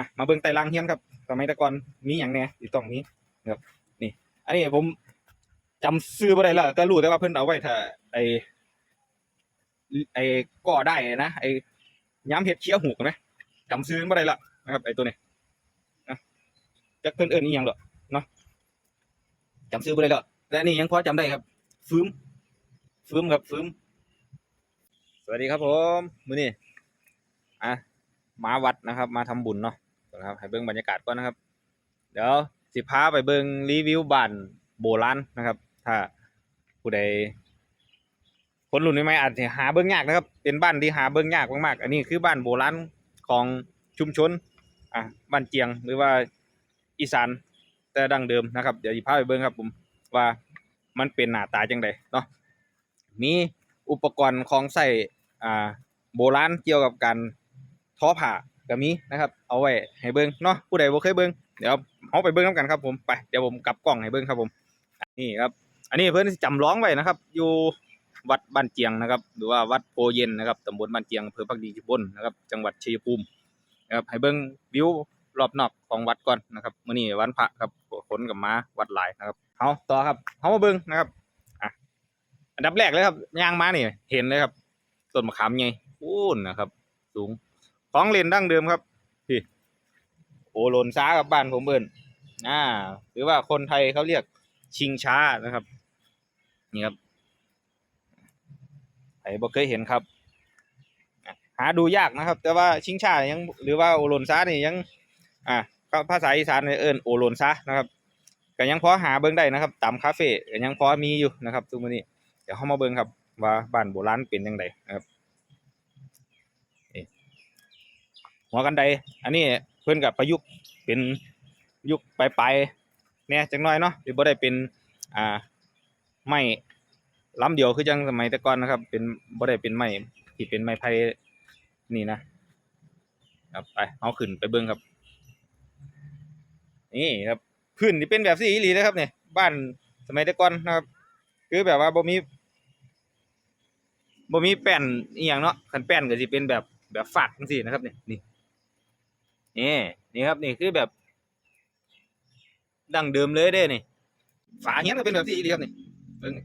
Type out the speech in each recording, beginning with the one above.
อะมาเบิ่งไต่ลังเฮียนครับสมัยตะก่อนมีอย่างแน่อยู่ตรงนี้นะครับนี่ อันนี้ผมจำซื้อบ่ได้และแต่รู้แต่ว่าเพิ่นเอาไว้ถ้าไอไอ้ก่อได้นะไอ้ย้ำเห็ดเคี้ยวหูกันไหมจำซื้อบ่ได้ละนะครับไอ้ตัวนี้นะจักเพิ่นเอิ้นอีหยังหรอเนาะจำซื้อบ่ได้ละแต่อันนี้ยังพอจำได้ครับ ฟื้มฟืมครับฟื้มสวัสดีครับผมมื้อนี้อะมาวัดนะครับ มาทำบุญเนาะ นะครับให้เบิ่งบรรยากาศก่อนนะครับ เดี๋ยวสิพาไปเบิ่งรีวิวบ้านโบราณนะครับ ถ้าผู้ใดคนรุ่นใหม่อาจจะหาเบิ่งยากนะครับ เป็นบ้านที่หาเบิ่งยากมากๆ อันนี้คือบ้านโบราณของชุมชนอะบ้านเจียงหรือว่าอีสานแต่ดั้งเดิมนะครับ เดี๋ยวสิพาไปเบิ่งครับผมว่ามันเป็นหน้าตาจังไดเนาะมีอุปกรณ์ของใส่อ่าโบราณเกี่ยวกับการทอผ้า ก็มีนะครับเอาไว้ให้เบิ่งเนาะผู้ใดบ่เคยเบิ่งเดี๋ยวเอาไปเบิ่งนํกันครับผมไปเดี๋ยวผมกลับกล้องให้เบิ่งครับผมนี่ครับอันนี้เพิ่อนจำลองไว้นะครับ อยู่วัดบ้านเจียงนะครับ หรือว่าวัดโพเย็นนะครับตำบลบ้านเจียงอำเภอพักดีจุบลนะครับ จังหวัดชัยภูมินะครับให้เบิ่งวิวรอบนอกของวัดก่อนนะครับมื้อนี้วันพระครับคนกับมาวัดหลายนะครับเอาต่อครับเฮามาเบิ่งนะครับอันดับแรกเลยครับย่างมานี่เห็นเลยครับต้นมะขามไงอูนนะครับ สูง ของเล่นดั้งเดิมครับพี่โอโลนซ้ากับบ้านผมเบิ่นอ่า หรือว่าคนไทยเขาเรียกชิงช้านะครับ นี่ครับใครบ่เคยเห็นครับอะหาดูยากนะครับ แต่ว่าชิงช้ายังหรือว่าโอโลนซ้านี่ยัง อ่าภาษาอีสานเอิ้นโอโลนซ้านะครับก็ยังพอหาเบิ่งได้นะครับตามคาเฟ่ก็ยังพอมีอยู่นะครับทุกมื้อนี้เดี๋ยวเข้ามาเบิ่งครับว่าบ้านโบราณเป็นยังไงนะครับนี่ หัวกันไดอันนี้เพิ่นกับประยุกต์เป็นยุคปลายๆเนี่ยจังน้อยเนาะที่บ่ได้เป็นอ่าไม้ลำเดียวคือจังสมัยแต่ก่อนนะครับ เป็นบ่ได้เป็นไม้ที่เป็นไม้ไผ่นี่นะครับไปเอาขึ้นไปเบิ่งครับ นี่ครับพื้นที่เป็นแบบสีอีหลีเลยครับเนี่ยบ้านสมัยแต่ก่อนนะครับ คือแบบว่าบ่มีบ่มีแป้นอีหยังเนาะคันแป้นก็สิเป็นแบบแบบฝากจังซี่นะครับเนี่ยนี่ นี่นี่ครับนี่คือแบบ ดั้งเดิมเลยเด้นี่ฝาเฮียก็เป็นแบบนี้อีหลีครับนี่เบิ่งนี่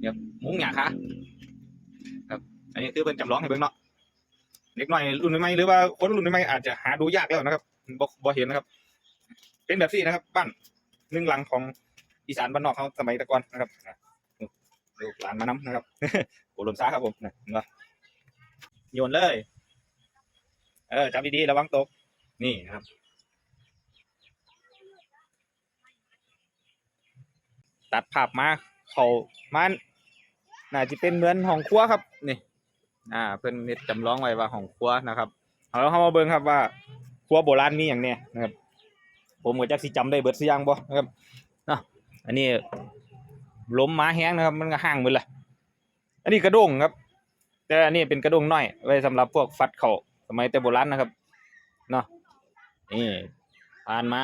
นี่ครับมุ้งหยาคะครับ อันนี้คือเพิ่นจำลองให้เบิ่งเนาะเด็กน้อยรุ่นใหม่หรือว่าคนรุ่นใหม่อาจจะหาดูยากแล้วนะครับบ่บ่เห็นนะครับ เป็นแบบนี้นะครับบ้านหนึ่งหลังของอีสานบ้านนอกเขาสมัยต่ก่อนนะครับลูกหลานมาน้ำนะครับโอลมซ่าครับผมนะเห็นปะโยนเลย เออจับดีๆระวังตก นี่นะครับตัดภาพมาเขามันน่าจะเป็นเหมือนห้องครัวครับ นี่ อ่า เพิ่นเฮ็ดจำลองไว้ว่าห้องครัวนะครับเอาเราเข้ามาเบิ่งครับว่าครัวโบราณมีอย่างเนี้ยนะครับ ผมก็จักสิจำได้เบิดสิยังบ่นะครับเนาะอันนี้ล้มม้าแห้งนะครับ มันก็ห่างหมดเลยอันนี้กระด้งครับ แต่อันนี้เป็นกระด้งน้อยไว้สำหรับพวกฟัดเข่าสมัยแต่โบราณนะครับเนาะ นี่ผ่านมา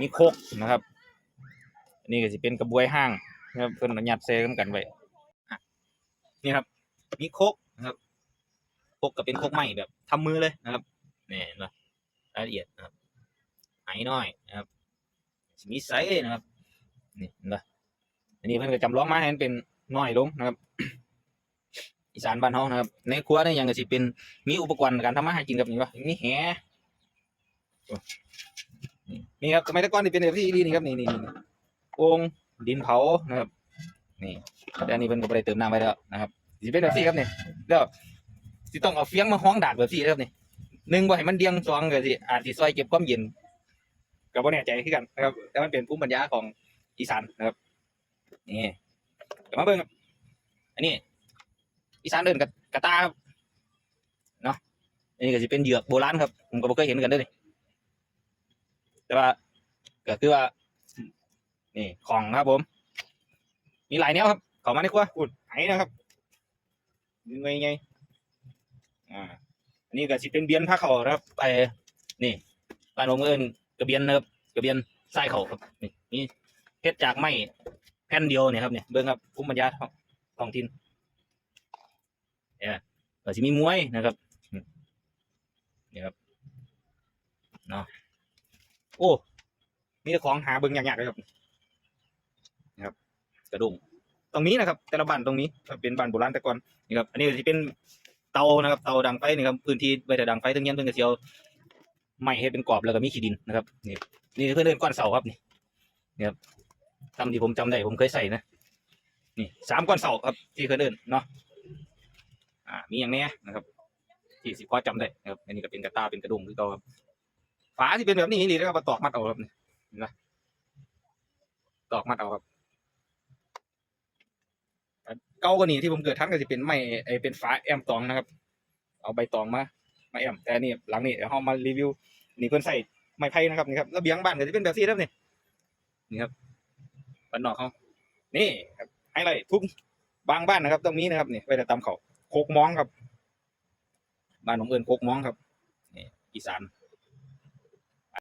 มีโคกนะครับนนี้ก็จะเป็นกระบวยห้างนะครับเพิ่อนเอายัดเซกันกันไว้นี่ครับ มีโคกนะครับโคกก็เป็นโคกใหม่แบบทำมือเลยนะครับนี่นาะรายละเอียดนะครับไหน้อยนะครับมีไซส์นะครับนี่นะอันนี้เพิ่อนก็จำลองมาให้มันเป็นน้อยลงนะครับอีสานบ้านเฮานะครับ ในครัวเนี่ยยังก็สิเป็นมีอุปกรณ์การทำมาหากินกับนี่วะมีแห นี่ครับสมัยต่ก่อนนี่เป็นแบบที่ดีนี่ครับนี่นี่นี่องดินเผานะครับนี่แต่อันนี้เพิ่นก็บ่ได้เติมน้ำไว้แล้วนะครับสิเป็นแบบที่ครับนี่แล้วสิต้องเอาเฟียงมาห้องดาดแบบที่ครับนี่หนึ่งบ่ให้มันเดียงสองก็สิอาจสิซอยเก็บความเย็นก็บ่แน่ใจคือกันนะครับ แต่มันเป็นภูมิปัญญาของอีสานนะครับนี่เดี๋ยวมาเบิ่งครับอันนี้อีสานเดินกับกระตาครับเนาะอันนี้ก็จะเป็นเหยือกโบราณครับผมก็บ่เคยเห็นกันด้อนี่ แต่ว่าก็คือว่า นี่ของครับผม มีหลายแนวครับเข้ามาในครัวอุดไหนะครับยังไงไงอ่าอันนี้ก็สิเป็นเบียนผ้าเขาวนะครับไอ้นี่บ้านผมเอิ้นกระเบียนนะครับกระเบียนทรายเขาครับนี่นี่เฮ็ดจากไม้แผ่นเดียวเนี่ยครับเนี่ยเบิ่งครับภูมิปัญญาท้องท้องถิ่นเนี่ยก็สิมีมวยนะครับอืมนี่ครับเนาะ โอ้มีแต่ของหาเบิ่งยากๆเลยครับนะครับ กระดุงตรงนี้นะครับ แต่ละบ้านตรงนี้เป็นบ้านโบราณแต่ก่อนนี่ครับ อันนี้จะเป็นเตานะครับ เตาดังไฟนี่ครับพื้นที่ไว้แต่ดังไฟทั้งเงี้ยนเพิ่นก็สิเอาไม้ให้เป็นกรอบแล้วก็มีขี้ดินนะครับนี่นี่เพิ่นเดินก้อนเสาครับนี่นี่ครับตามที่ผมจำได้ผมเคยใส่นะนี่สามก้อนเสาครับที่เคยเดินเนาะอ่ามีอย่างเนี้ยนะครับที่สิพอจำได้นะครับอันนี้ก็เป็นกระตาเป็นกระดุงคือเก่าครับ ฝาที่เป็นแบบนี้นี่แล้วก็มาตอกมัดเอาครับนี่เห็นไหมตอกมัดเอาครับเก่ากว่านี้ที่ผมเกิดทันก็จะเป็นไม้ไอเป็นฝาแอมตองนะครับ เอาใบตองมามาแอมแต่นี่หลังนี้เดี๋ยวเรามารีวิวนี่เพิ่นใส่ไม้ไผ่นะครับนี่ครับระเบียงบ้านก็จะเป็นแบบนี้ครับนี่นี่ครับบ้านนอกเขานี่ครับไฮไลท์ทุกบางบ้านนะครับต้องมีนะครับนี่ไว้แต่ตำเขาโคกมองครับบ้านของเอิญโคกมองครับนี่อีสาน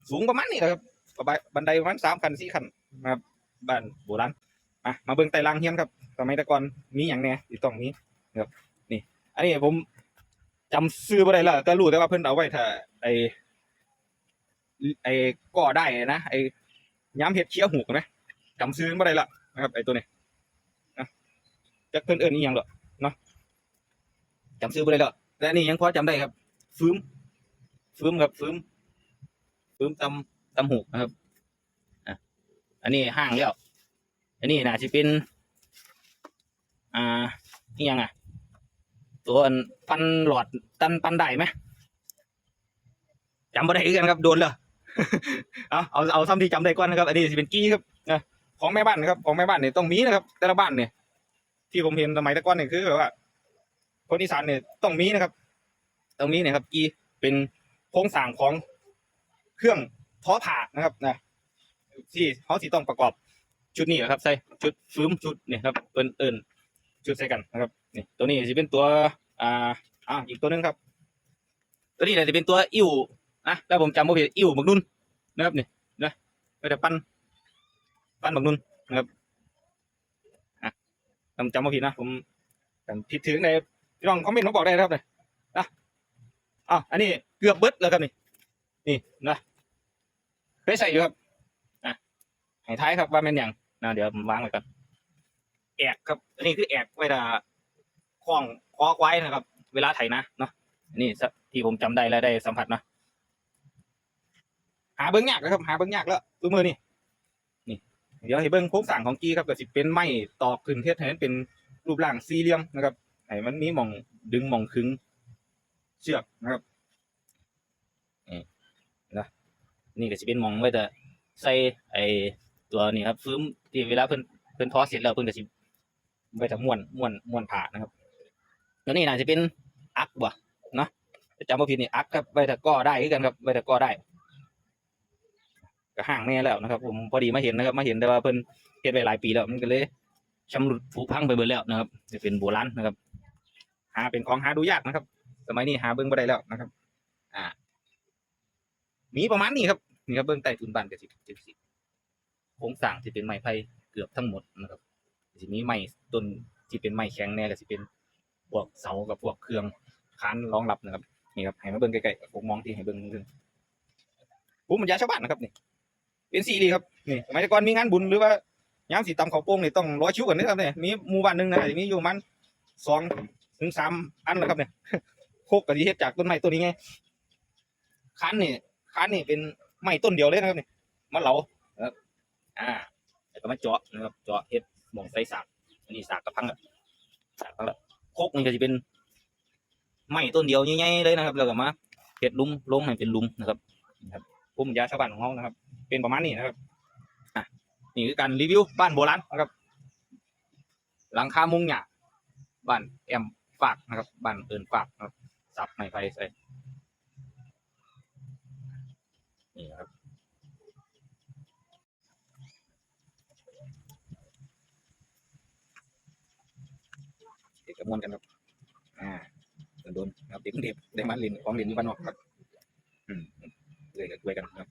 สูงประมาณนี้แหละครับบันไดประมาณสามคันสี่คันนะครับบ้านโบราณอะมาเบิ่งไต่รางเฮียนครับสมัยต่ก่อนมีอย่างแน่อีต้องมีนะครับนี่ อันนี้ผมจำซื้อบ่ได้ละแต่รู้แต่ว่าเพิ่นเอาไว้ถ้าไอไอก่อได้นะไอย้ำเห็ดเคี้ยวหูกนะจำซื้อบ่ได้ละนะครับไอตัวนี้นะจักเพิ่นเอิ้นอีหยังหรอเนาะจำซื้อบ่ได้ละแต่นนี้ยังพอจำได้ครับฟื้มฟื้มครับฟื้ม ฟื้มตำตำหูกนะครับอะอันนี้ห้างแล้ว อันนี้น่าจะเป็น อ่านี่ยังอะ ตัวปันหลอดตันปันได้ไหมจำไม่ได้กันครับโดนเลยเอาเอาเอาซ้ำที่จำได้ก่อนนะครับ อันนี้สิเป็นกี้ครับนะของแม่บ้านนะครับของแม่บ้านเนี่ยต้องมีนะครับ แต่ละบ้านเนี่ย ที่ผมเห็นสมัยแต่ก่อนเนี่ยคือแบบว่าคนอีสานเนี่ยต้องมีนะครับ ต้องมีเนี่ยครับ กี้เป็นโครงสร้างของ เครื่องท้อผ่านะครับนะที่เขาสิต้องประกอบชุดนี้นะครับ ใส่ชุดฟื้มชุดเนี่ยครับเอินเอินชุดใส่กันนะครับนี่ตัวนี้จะเป็นตัวอ่าอ่าอีกตัวนึงครับ ตัวนี้นะจะเป็นตัวอิ่วนะแล้วผมจำไม่ผิดอิ่วบักนุ่นนะครับนี่นะก็จะปั้นปั้นบักนุ่นนะครับอะผมจำไม่ผิดนะผมผิดถึงในพี่น้องคอมเมนต์มาบอกได้นะครับเนี่ยนะอะอันนี้เกือบเบิดแล้วครับนี่ นี่นะเคยใส่อยู่ครับให้ท้ายครับว่าเป็นอย่างนะเดี๋ยวผมวางไว้ก่อนแอกครับ อันนี้คือแอกเวลาคล้องคอไว้นะครับ เวลาไถนะเนาะนนี้ที่ผมจำได้และได้สัมผัสเนาะหาเบิ้งยากนะครับ หาเบิ้งยากแล้วตัวมือนี่นี่เดี๋ยวให้เบิ้งโครงสร้างของกีครับก็สิเป็นไม้ตอกขึ้นเทศให้มันเป็นรูปร่างสี่เหลี่ยมนะครับให้มันมีหมองดึงหมองขึงเชือกนะครับนี่นะ นี่ก็สิเป็นมองไว้แต่ใส่ไอตัวนี้ครับฟื้มที่เวลาเพิ่นเพิ่นทอเสร็จแล้วเพิ่นก็สิไว้แต่ม้วนม้วนม้วนผ่านะครับตัวนี้น่าจะเป็นอักบ่เนาะจำบ่ผิดนี่อักครับไว้แต่ก่อได้คือกันครับไว้แต่ก่อได้ก็ห่างแน่แล้วนะครับ ผมพอดีมาเห็นนะครับ มาเห็นแต่ว่าเพิ่นเฮ็ดไว้หลายปีแล้วมันก็เลยชำรุดผุพังไปเบิดแล้วนะครับจะเป็นโบราณนะครับ หาเป็นของหาดูยากนะครับ สมัยนี้หาเบิ่งบ่ได้แล้วนะครับ มีประมาณนี้ครับนี่ครับเบิ่งใต้ทุนบ้านก็สิสิสิบโครงสร้างที่เป็นไม้ไผ่เกือบทั้งหมดนะครับสิมีไม้ต้นที่เป็นไม้แข็งแน่ก็สิเป็นพวกเสากับพวกเครื่องค้านรองรับนะครับนี่ครับให้มาเบิ่งใกล้ๆผมมองที่ให้เบิ่งนึงภูมิปัญญาชาวบ้านนะครับนี่เป็นสีดีครับนี่สมัยก่อนมีงานบุญหรือว่ายามสีตำเขาโป้งนี่ต้องร้อยชิ้วกันนะครับเนี่ยมีหมู่บ้านหนึ่งนะมีอยู่มันสองถึงสามอันนะครับเนี่ยโคกกะทิเฮ็ดจากต้นไม้ต้นนี้ไงค้านนี่ ค้านนี่เป็นไม้ต้นเดียวเลยนะครับนี่มาเหลาอ่าแล้วก็มาเจาะนะครับเจาะเห็ดหมองใส่สากอันนี้สากกระพังอะสากพังละโคกนี่ก็จะเป็นไม้ต้นเดียวใหญ่ๆเลยนะครับแล้วก็มาเห็ดลุมลงให้เป็นลุมนะครับนะครับภูมิปัญญาชาวบ้านของเรานะครับ เป็นประมาณนี้นะครับอะนี่คือการรีวิวบ้านโบราณนะครับ หลังคามุงหยาบ้านแอมฝากนะครับบ้านเอินฝากนะครับสับไม้ไผ่ใส่ นี่ครับ เด็กกับมวนกันครับ อ่าโดนๆครับเด็กกรุงเทพได้มาเรียนของเรียนอยู่บ้านนอกครับ อืมเลยกันด้วยกันครับ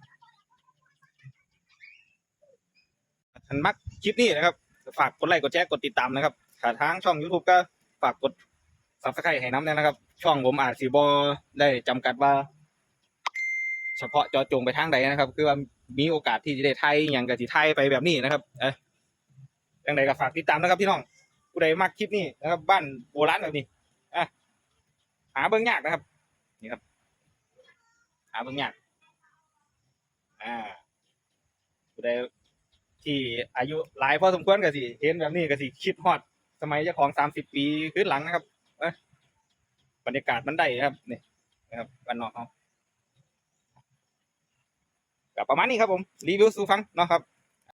ท่านมักคลิปนี้นะครับ ฝากกดไลค์กดแชร์กดติดตามนะครับถ้าทางช่อง YouTube ก็ฝากกด subscribe ให้น้ำด้วยนะครับ ช่องผมอาจสีบอได้จำกัดว่า เฉพาะเจอจงไปทางใดนะครับ คือว่ามีโอกาสที่จะได้ไทยอย่างกับที่ไทยไปแบบนี้นะครับ เอ้ยอย่างไรก็ฝากติดตามนะครับพี่น้องผู้ใดมักคลิปนี้นะครับ บ้านโบราณแบบนี้อะหาเบิ่งยากนะครับ นี่ครับ หาเบิ่งยากอ่าผู้ใดที่อายุหลายพอสมควรก็สิเห็นแบบนี้ก็สิคิดฮอด สมัยเจ้าของสามสิบปีขึ้นหลังนะครับเอ้ยบรรยากาศมันได้ครับนี่นะครับบ้านนอกเขา ประมาณนี้ครับผมรีวิวสู่ฟังเนาะครับ